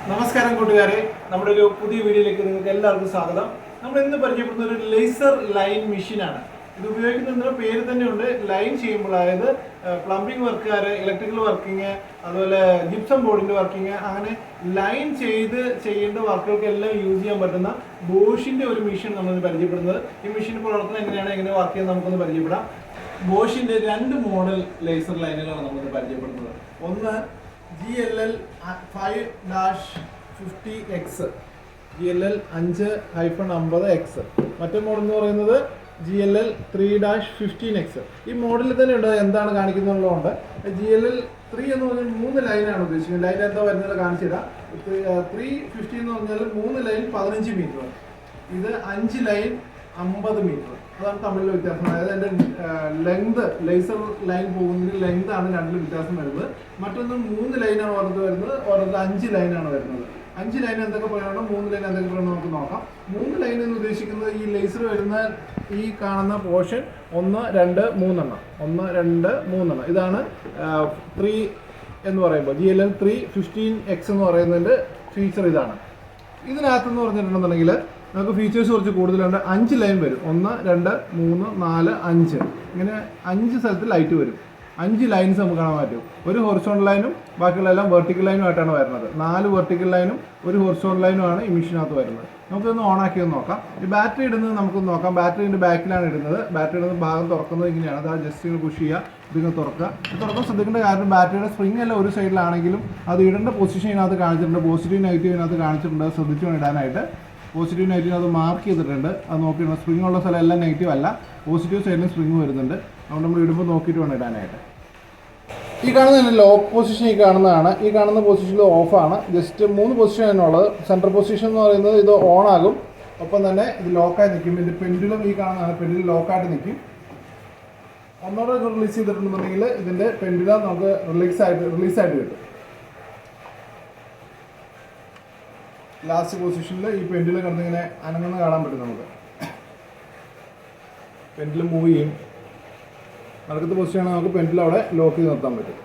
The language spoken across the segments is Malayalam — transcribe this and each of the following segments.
നമസ്കാരം കൂട്ടുകാരെ. നമ്മുടെ ഒരു പുതിയ വീഡിയോയിലേക്ക് നിങ്ങൾക്ക് എല്ലാവർക്കും സ്വാഗതം. നമ്മൾ ഇന്ന് പരിചയപ്പെടുന്ന ഒരു ലേസർ ലൈൻ മെഷീനാണ് ഇത് ഉപയോഗിക്കുന്നതിന് പേര് തന്നെയുണ്ട്. ലൈൻ ചെയ്യുമ്പോൾ അതായത് പ്ലംബിംഗ് വർക്കുകാർ ഇലക്ട്രിക്കൽ വർക്കിംഗ് അതുപോലെ ജിപ്സം ബോർഡിന്റെ വർക്കിംഗ് അങ്ങനെ ലൈൻ ചെയ്ത് ചെയ്യേണ്ട വർക്കുകൾക്കെല്ലാം യൂസ് ചെയ്യാൻ പറ്റുന്ന ബോഷിന്റെ ഒരു മെഷീൻ നമ്മൾ പരിചയപ്പെടുന്നത്. ഈ മെഷീൻ പ്രവർത്തനം എങ്ങനെയാണ് എങ്ങനെ വർക്ക് ചെയ്യുന്നത് നമുക്കൊന്ന് പരിചയപ്പെടാം. ബോഷിന്റെ രണ്ട് മോഡൽ ലേസർ ലൈനുകളാണ് നമ്മൾ പരിചയപ്പെടുന്നത്. ഒന്ന് G L L five dash fifty X G L L അഞ്ച് ഹൈഫൺ അമ്പത് എക്സ് മറ്റേ മോഡൽ എന്ന് പറയുന്നത് G L L three dash fifteen X ഈ മോഡലിൽ തന്നെ ഉണ്ട് എന്താണ് കാണിക്കുന്നുള്ളതുകൊണ്ട്. ജി എൽ എൽ ത്രീ എന്ന് പറഞ്ഞാൽ മൂന്ന് ലൈനാണ് ഉദ്ദേശിക്കുന്നത്. ലൈൻ എന്താ വരുന്നത് കാണിച്ചു തരാം. ത്രീ ഫിഫ്റ്റി എന്ന് പറഞ്ഞാൽ മൂന്ന് ലൈൻ പതിനഞ്ച് മീറ്റർ ഇത് അഞ്ച് ലൈൻ അമ്പത് മീറ്റർ അതാണ് തമ്മിലുള്ള വ്യത്യാസം. അതായത് എന്റെ ലെങ്ത് ലേസർ ലൈൻ പോകുന്നതിന് ലെങ്ത് ആണ് രണ്ടിലും വ്യത്യാസം വരുന്നത്. മറ്റൊന്ന് മൂന്ന് ലൈനാണ് ഓരോ വരുന്നത്. ഓരോ അഞ്ച് ലൈനാണ് വരുന്നത്. അഞ്ച് ലൈൻ എന്തൊക്കെ പറയണം മൂന്ന് ലൈൻ എന്തൊക്കെ പറയണം നമുക്ക് നോക്കാം. മൂന്ന് ലൈൻ എന്ന് ഉദ്ദേശിക്കുന്നത് ഈ ലേസർ വരുന്ന ഈ കാണുന്ന പോർഷൻ ഒന്ന് രണ്ട് മൂന്നെണ്ണം. ഒന്ന് രണ്ട് മൂന്നെണ്ണം. ഇതാണ് ത്രീ എന്ന് പറയുമ്പോൾ G L L three fifteen X എന്ന് പറയുന്നതിന്റെ ഫീച്ചർ ഇതാണ്. ഇതിനകത്തെന്ന് പറഞ്ഞിട്ടുണ്ടെന്നുണ്ടെങ്കിൽ നമുക്ക് ഫീച്ചേഴ്സ് കുറച്ച് കൂടുതലുണ്ട്. അഞ്ച് ലൈൻ വരും. ഒന്ന് രണ്ട് മൂന്ന് നാല് അഞ്ച്. ഇങ്ങനെ അഞ്ച് സ്ഥലത്ത് ലൈറ്റ് വരും. അഞ്ച് ലൈൻസ് നമുക്ക് കാണാൻ പറ്റും. ഒരു ഹൊറിസോൺ ലൈനും ബാക്കിയുള്ള എല്ലാം വെർട്ടിക്കൽ ലൈനും ആയിട്ടാണ് വരുന്നത്. നാല് വെർട്ടിക്കൽ ലൈനും ഒരു ഹൊറിസോൺ ലൈനുമാണ് ഈ മെഷീനകത്ത് വരുന്നത്. നമുക്കൊന്ന് ഓൺ ആക്കി ഒന്ന് നോക്കാം. ഈ ബാറ്ററി ഇടുന്നത് നമുക്കൊന്ന് നോക്കാം. ബാറ്ററി ഇതിന്റെ ബാക്കിലാണ് ഇടുന്നത്. ബാറ്ററി ഇടുന്ന ഭാഗം തുറക്കുന്നത് ഇങ്ങനെയാണ്. അത് ജസ്റ്റ് ഇങ്ങനെ പുഷ് ചെയ്യുക. ഇതിങ്ങനെ തുറക്കുക. തുറക്കാൻ ശ്രദ്ധിക്കേണ്ട കാരണം ബാറ്ററിയുടെ സ്പ്രിംഗ് എല്ലാം ഒരു സൈഡിലാണെങ്കിലും അത് ഇടേണ്ട പൊസിഷൻ ഇതിനകത്ത് കാണിച്ചിട്ടുണ്ട്. പോസിറ്റീവ് നെഗറ്റീവ് ഇതിനകത്ത് കാണിച്ചിട്ടുണ്ട്. ശ്രദ്ധിച്ചു ഇടാനായിട്ട്. പോസിറ്റീവ് നെഗറ്റീവ് അത് മാർക്ക് ചെയ്തിട്ടുണ്ട്. അത് നോക്കിയിട്ട് സ്പ്രിംഗ് ഉള്ള സ്ഥലം എല്ലാം നെഗറ്റീവ് അല്ല പോസിറ്റീവ് സൈഡിൽ സ്പ്രിംഗ് വരുന്നുണ്ട്. അതുകൊണ്ട് നമ്മൾ ഇടുമ്പോൾ നോക്കിയിട്ട് വേണം ഇടാനായിട്ട്. ഈ കാണുന്ന ലോക്ക് പൊസിഷൻ ഈ കാണുന്നതാണ്. ഈ കാണുന്ന പൊസിഷനിൽ ഓഫാണ് ജസ്റ്റ് മൂന്ന് പൊസിഷൻ തന്നെയുള്ളത് സെൻട്രൽ പൊസിഷൻ എന്ന് പറയുന്നത് ഇത് ഓൺ ആകും. ഒപ്പം തന്നെ ഇത് ലോക്കായി നിൽക്കും. ഇതിന്റെ പെൻഡിലും ഈ കാണുന്നതാണ്. പെൻഡുലം ലോക്കായിട്ട് നിൽക്കും. ഒന്നോടെ റിലീസ് ചെയ്തിട്ടുണ്ടെന്നുണ്ടെങ്കിൽ ഇതിന്റെ പെൻഡിലാണ് നമുക്ക് റിലീസ് ആയിട്ട് റിലീസ് ആയിട്ട് കിട്ടും. ലാസ്റ്റ് പൊസിഷനിൽ ഈ പെൻഡിൽ കിടന്നിങ്ങനെ അനങ്ങുന്ന കാണാൻ പറ്റും നമുക്ക്. പെൻഡിൽ മൂവ് ചെയ്യും. നടക്കത്തെ പൊസിഷനാണ് നമുക്ക് പെൻഡിൽ അവിടെ ലോക്ക് ചെയ്ത് നിർത്താൻ പറ്റും.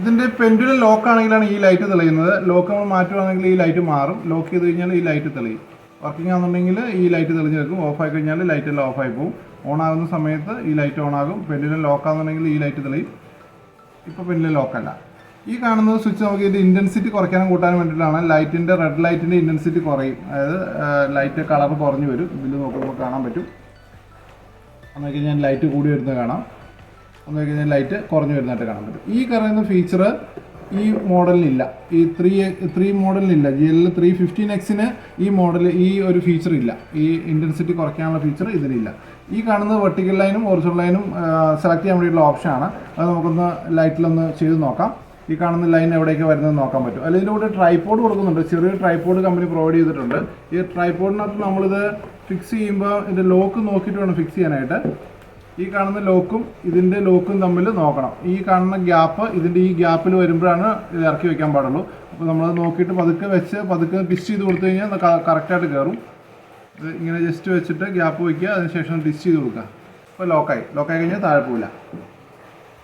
ഇതിന്റെ പെൻഡുലം ലോക്ക് ആണെങ്കിലാണ് ഈ ലൈറ്റ് തെളിയുന്നത്. ലോക്ക് നമ്മൾ മാറ്റുവാണെങ്കിൽ ഈ ലൈറ്റ് മാറും. ലോക്ക് ചെയ്ത് കഴിഞ്ഞാൽ ഈ ലൈറ്റ് തെളിയും. വർക്കിംഗ് ആണെന്നുണ്ടെങ്കിൽ ഈ ലൈറ്റ് തെളിഞ്ഞ് വെക്കും ഓഫ് ആയി കഴിഞ്ഞാൽ ലൈറ്റ് എല്ലാം ഓഫ് ആയി പോകും ഓൺ ആകുന്ന സമയത്ത് ഈ ലൈറ്റ് ഓൺ ആകും പെൻഡിലും ലോക്ക് ആകുന്നുണ്ടെങ്കിൽ ഈ ലൈറ്റ് തെളിയും. ഇപ്പോൾ ലോക്ക് ലോക്കല്ല. ഈ കാണുന്ന സ്വിച്ച് നമുക്ക് ഇതിന്റെ ഇന്റൻസിറ്റി കുറയ്ക്കാനും കൂട്ടാനും വേണ്ടിയിട്ടാണ് ലൈറ്റിന്റെ റെഡ് ലൈറ്റിന്റെ ഇന്റൻസിറ്റി കുറയും. അതായത് ലൈറ്റ് കളർ കുറഞ്ഞു വരും. ഇതിൽ നോക്കുമ്പോൾ കാണാൻ പറ്റും. ഒന്ന് കഴിഞ്ഞാൽ ലൈറ്റ് കൂടി വരുന്നത് കാണാം. ഒന്ന് കഴിഞ്ഞാൽ ലൈറ്റ് കുറഞ്ഞു വരുന്നതായിട്ട് കാണാൻ പറ്റും. ഈ പറയുന്ന ഫീച്ചർ ഈ മോഡലിനില്ല ഈ ത്രീ ത്രീ മോഡലിനില്ല ജി എൽ ത്രീ ഫിഫ്റ്റീൻ എക്സിന് ഈ മോഡൽ ഈ ഒരു ഫീച്ചർ ഇല്ല. ഈ ഇന്റൻസിറ്റി കുറയ്ക്കാനുള്ള ഫീച്ചർ ഇതിലില്ല. ഈ കാണുന്ന വെർട്ടിക്കൽ ലൈനും ഒറിജിനൽ ലൈനും സെലക്ട് ചെയ്യാൻ വേണ്ടിയിട്ടുള്ള ഓപ്ഷനാണ് അത് നമുക്കൊന്ന് ലൈറ്റിലൊന്ന് ചെയ്ത് നോക്കാം. ഈ കാണുന്ന ലൈൻ എവിടേക്ക് വരുന്നത് നോക്കാൻ പറ്റും. അല്ലെങ്കിൽ ഇതിന്റെ കൂടെ ട്രൈപ്പോഡ് കൊടുക്കുന്നുണ്ട്. ചെറിയ ട്രൈപ്പോഡ് കമ്പനി പ്രൊവൈഡ് ചെയ്തിട്ടുണ്ട്. ഈ ട്രൈപ്പോഡിനകത്ത് നമ്മളിത് ഫിക്സ് ചെയ്യുമ്പോൾ ഇതിന്റെ ലോക്ക് നോക്കിയിട്ട് വേണം ഫിക്സ് ചെയ്യാനായിട്ട്. ഈ കാണുന്ന ലോക്കും ഇതിന്റെ ലോക്കും തമ്മിൽ നോക്കണം. ഈ കാണുന്ന ഗ്യാപ്പ് ഇതിന്റെ ഈ ഗ്യാപ്പിൽ വരുമ്പോഴാണ് ഇത് ഇറക്കി വെക്കാൻ പാടുള്ളൂ. അപ്പോൾ നമ്മളത് നോക്കിയിട്ട് പതുക്കെ വെച്ച് പതുക്കെ ടിസ്റ്റ് ചെയ്ത് കൊടുത്തു കഴിഞ്ഞാൽ കറക്റ്റായിട്ട് കയറും ഇങ്ങനെ ജസ്റ്റ് വെച്ചിട്ട് ഗ്യാപ്പ് വയ്ക്കുക അതിനുശേഷം ടിസ്റ്റ് ചെയ്ത് കൊടുക്കുക. അപ്പോൾ ലോക്കായി ലോക്കായി കഴിഞ്ഞാൽ താഴെ പോവില്ല.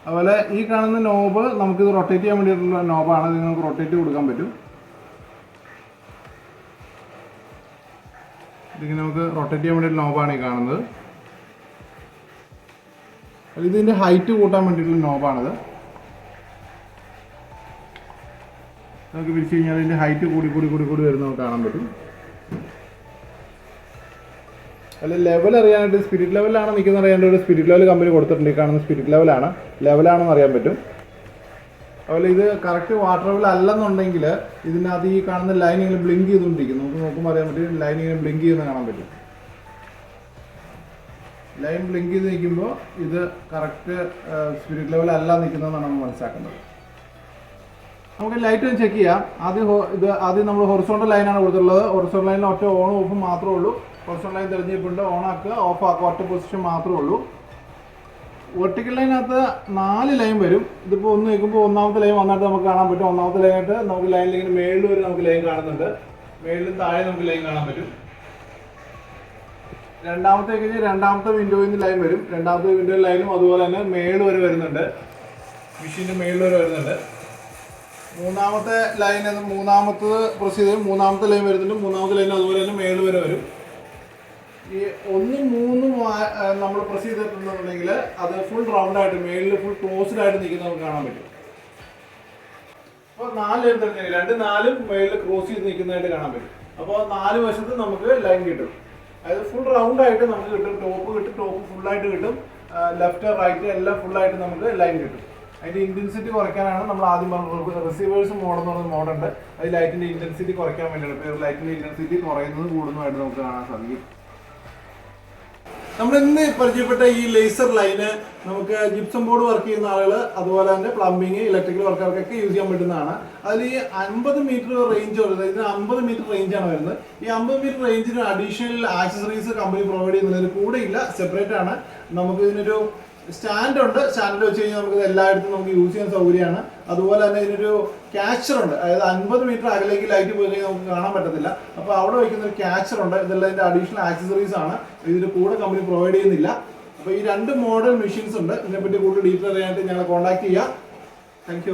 അതുപോലെ ഈ കാണുന്ന നോബ് നമുക്കിത് റൊട്ടേറ്റ് ചെയ്യാൻ വേണ്ടിയിട്ടുള്ള നോബാണ് ഇത് നമുക്ക് റൊട്ടേറ്റ് കൊടുക്കാൻ പറ്റും. ഇതിങ്ങനെ നമുക്ക് റൊട്ടേറ്റ് ചെയ്യാൻ വേണ്ടിയിട്ടുള്ള നോബാണ് ഈ കാണുന്നത്. ഇതിന്റെ ഹൈറ്റ് കൂട്ടാൻ വേണ്ടിയിട്ടുള്ള നോബാണിത് നമുക്ക് പിരിച്ചു കഴിഞ്ഞാൽ ഇതിന്റെ ഹൈറ്റ് കൂടി കൂടി കൂടി കൂടി വരുന്നത് കാണാൻ പറ്റും. അല്ല ലെവൽ അറിയാനായിട്ട് സ്പിരിറ്റ് ലെവലാണ് നിൽക്കുന്ന അറിയാനായിട്ട് ഒരു സ്പിരിറ്റ് ലെവൽ കമ്പനി കൊടുത്തിട്ടുണ്ട്. ഈ കാണുന്ന സ്പിരിറ്റ് ലെവലാണ് ലെവലാണെന്ന് അറിയാൻ പറ്റും. അതുപോലെ ഇത് കറക്റ്റ് വാട്ടർ ലെവൽ അല്ലെന്നുണ്ടെങ്കിൽ ഇതിനകത്ത് ഈ കാണുന്ന ലൈൻ ബ്ലിങ്ക് ചെയ്തുകൊണ്ടിരിക്കും നമുക്ക് നോക്കുമ്പോൾ അറിയാൻ പറ്റും ലൈൻ ബ്ലിങ്ക് ചെയ്യുന്ന കാണാൻ പറ്റും. ലൈൻ ബ്ലിങ്ക് ചെയ്ത് നിൽക്കുമ്പോൾ ഇത് കറക്റ്റ് സ്പിരിറ്റ് ലെവൽ അല്ല നിൽക്കുന്നതെന്നാണ് നമ്മൾ മനസ്സിലാക്കുന്നത്. നമുക്ക് ലൈറ്റ് ഒന്ന് ചെക്ക് ചെയ്യാം. ആദ്യം ഇത് ആദ്യം നമ്മൾ ഹൊറിസോണ്ടൽ ലൈനാണ് കൊടുത്തിട്ടുള്ളത്. ഹൊറിസോണ്ടൽ ലൈനിൽ ഒറ്റ ഓണും ഓഫും മാത്രമേ ഉള്ളൂ. ഹൊറിസോണ്ടൽ ലൈൻ തെളിഞ്ഞിട്ടുണ്ട്. ഓൺ ആക്കുക ഓഫ് ആക്കുക ഒറ്റ പൊസിഷൻ മാത്രമേ ഉള്ളൂ. വെർട്ടിക്കൽ ലൈനകത്ത് നാല് ലൈൻ വരും. ഇതിപ്പോൾ ഒന്ന് നിൽക്കുമ്പോൾ ഒന്നാമത്തെ ലൈൻ വന്നിട്ട് നമുക്ക് കാണാൻ പറ്റും. ഒന്നാമത്തെ ലൈനായിട്ട് നമുക്ക് ലൈനിൽ ഇങ്ങനെ മേളിൽ വരെ നമുക്ക് ലൈൻ കാണുന്നുണ്ട്. മേളിലും താഴെ നമുക്ക് ലൈൻ കാണാൻ പറ്റും. രണ്ടാമത്തെ കഴിഞ്ഞ് രണ്ടാമത്തെ വിൻഡോയിൽ നിന്ന് ലൈൻ വരും. രണ്ടാമത്തെ വിൻഡോ ലൈനും അതുപോലെ തന്നെ മേൾ വരെ വരുന്നുണ്ട്. മെഷീന്റെ മേളിൽ വരെ വരുന്നുണ്ട്. മൂന്നാമത്തെ ലൈൻ മൂന്നാമത്തത് പ്രസ് ചെയ്ത് മൂന്നാമത്തെ ലൈൻ വരുന്നുണ്ട്. മൂന്നാമത്തെ ലൈൻ അതുപോലെ തന്നെ മേൾ വരെ വരും. ഈ ഒന്നും മൂന്നും നമ്മൾ പ്രസ് ചെയ്തിട്ടുണ്ടെന്നുണ്ടെങ്കിൽ അത് ഫുൾ റൗണ്ട് ആയിട്ട് മേളിൽ ഫുൾ ക്ലോസ്ഡ് ആയിട്ട് നിൽക്കുന്നത് നമുക്ക് കാണാൻ പറ്റും. അപ്പോൾ നാല് രണ്ട് നാലും മേളിൽ ക്രോസ് ചെയ്ത് നിൽക്കുന്നതായിട്ട് കാണാൻ പറ്റും. അപ്പോൾ നാല് വശത്ത് നമുക്ക് ലൈൻ കിട്ടും. അതായത് ഫുൾ റൗണ്ട് ആയിട്ട് നമുക്ക് കിട്ടും. ടോപ്പ് കിട്ടും ടോപ്പ് ഫുൾ ആയിട്ട് കിട്ടും. ലെഫ്റ്റ് റൈറ്റ് എല്ലാം ഫുൾ ആയിട്ട് നമുക്ക് ലൈൻ കിട്ടും. അതിന്റെ ഇന്റൻസിറ്റി കുറയ്ക്കാനാണ് നമ്മൾ ആദ്യം പറഞ്ഞത്. റിസീവേഴ്സ് മോഡ് എന്ന് പറയുന്ന മോഡുണ്ട് അത് ലൈറ്റിന്റെ ഇന്റൻസിറ്റി കുറയ്ക്കാൻ ഇപ്പോൾ ലൈറ്റിന്റെ ഇന്റൻസിറ്റി കുറയുന്നത് കൂടുന്നതായിട്ട് നമുക്ക് കാണാൻ സാധിക്കും. നമ്മൾ ഇന്ന് പരിചയപ്പെട്ട ഈ ലേസർ ലൈന് നമുക്ക് ജിപ്സം ബോർഡ് വർക്ക് ചെയ്യുന്ന ആളുകൾ അതുപോലെ തന്നെ പ്ലംബിങ് ഇലക്ട്രിക്കൽ വർക്കർക്കൊക്കെ യൂസ് ചെയ്യാൻ പറ്റുന്നതാണ്. അതിൽ ഈ അൻപത് മീറ്റർ റേഞ്ച് വരുന്നത് ഇതിന് അമ്പത് മീറ്റർ റേഞ്ച് ആണ് വരുന്നത്. ഈ അമ്പത് മീറ്റർ റേഞ്ചിന് അഡീഷണൽ ആക്സസറീസ് കമ്പനി പ്രൊവൈഡ് ചെയ്യുന്നതിൽ കൂടെ ഇല്ല സെപ്പറേറ്റ് ആണ്. നമുക്ക് ഇതിനൊരു സ്റ്റാൻഡ് ഉണ്ട് സ്റ്റാൻഡ് വെച്ച് കഴിഞ്ഞാൽ നമുക്ക് എല്ലായിടത്തും നമുക്ക് യൂസ് ചെയ്യാൻ സൗകര്യമാണ്. അതുപോലെ തന്നെ ഇതിനൊരു ക്യാച്ചർ ഉണ്ട് അതായത് അൻപത് മീറ്റർ അകലേക്ക് ലൈറ്റ് പോയി കഴിഞ്ഞാൽ നമുക്ക് കാണാൻ പറ്റത്തില്ല. അപ്പോൾ അവിടെ വയ്ക്കുന്ന ഒരു ക്യാച്ചർ ഉണ്ട് ഇതെല്ലാം ഇതിന്റെ അഡീഷണൽ ആക്സസറീസ് ആണ്. ഇതിന്റെ കൂടെ കമ്പനി പ്രൊവൈഡ് ചെയ്യുന്നില്ല. അപ്പോൾ ഈ രണ്ട് മോഡൽ മെഷീൻസ് ഉണ്ട്. ഇതിനെപ്പറ്റി കൂടുതൽ ഡീറ്റെയിൽ അറിയാനായിട്ട് ഞങ്ങളെ കോൺടാക്ട് ചെയ്യുക താങ്ക്